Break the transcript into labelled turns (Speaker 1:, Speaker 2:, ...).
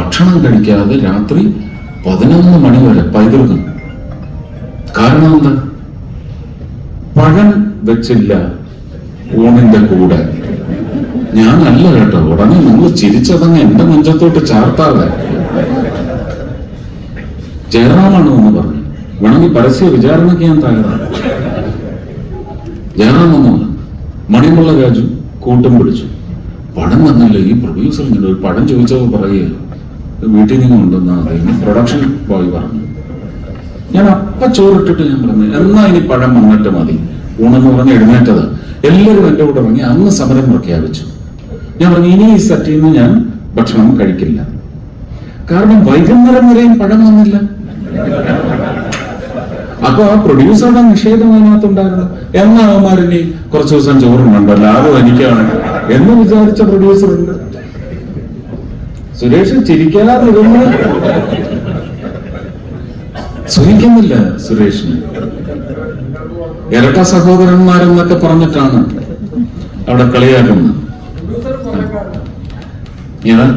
Speaker 1: ഭക്ഷണം കഴിക്കാതെ രാത്രി പതിനൊന്ന് മണി വരെ പൈതൃകം. കാരണം എന്താ? പഴം വെച്ചില്ല ഊണിന്റെ കൂടെ. ഞാനല്ല കേട്ടോ ഉടനെ നിങ്ങൾ ചിരിച്ചതങ്ങ് എന്റെ നെഞ്ചത്തോട്ട് ചാർത്താതെ. ജയറാമാണോ എന്ന് പറഞ്ഞു വേണമെങ്കിൽ പരസ്യ വിചാരണയ്ക്ക് ഞാൻ തയ്യാറാണ്. ജയറാമൊന്നുമല്ല മണിമുള്ള രാജു കൂട്ടം പിടിച്ചു. പടം വന്നില്ല ഈ പ്രൊഡ്യൂസർ ഇങ്ങനെ ഒരു പടം ചോദിച്ചപ്പോൾ പറയുക വീട്ടിൽ നിന്ന് കൊണ്ടുവന്നാൽ പ്രൊഡക്ഷൻ ബോയ് പറഞ്ഞു. ഞാൻ അപ്പ ചോറിട്ടിട്ട് ഞാൻ പറഞ്ഞു എന്നാ ഇനി പഴം വന്നിട്ട് മതി. ഊണെന്ന് പറഞ്ഞ് എഴുന്നേറ്റത്. എല്ലാവരും എന്റെ കൂടെ ഇറങ്ങി അന്ന് സമരം പ്രഖ്യാപിച്ചു. ഞാൻ പറഞ്ഞു ഇനി ഈ സെറ്റിൽ നിന്ന് ഞാൻ ഭക്ഷണം കഴിക്കില്ല. കാരണം വൈകുന്നേരം വരെയും പഴം വന്നില്ല. അപ്പൊ ആ പ്രൊഡ്യൂസറുടെ നിഷേധം അതിനകത്തുണ്ടായിരുന്നു. എന്നാ അവന്മാരിനി കുറച്ചു ദിവസം ചോറുണ്ടോ ആരും എനിക്കാണ് എന്ന് വിചാരിച്ച പ്രൊഡ്യൂസർ ഉണ്ട്. സുരേഷ് ചിരിക്കാതിരുന്ന് സുഖിക്കുന്നില്ല സുരേഷിന്. ഇരട്ട സഹോദരന്മാരെന്നൊക്കെ പറഞ്ഞിട്ടാണ് അവിടെ കളിയാക്കുന്നത്. ഞാൻ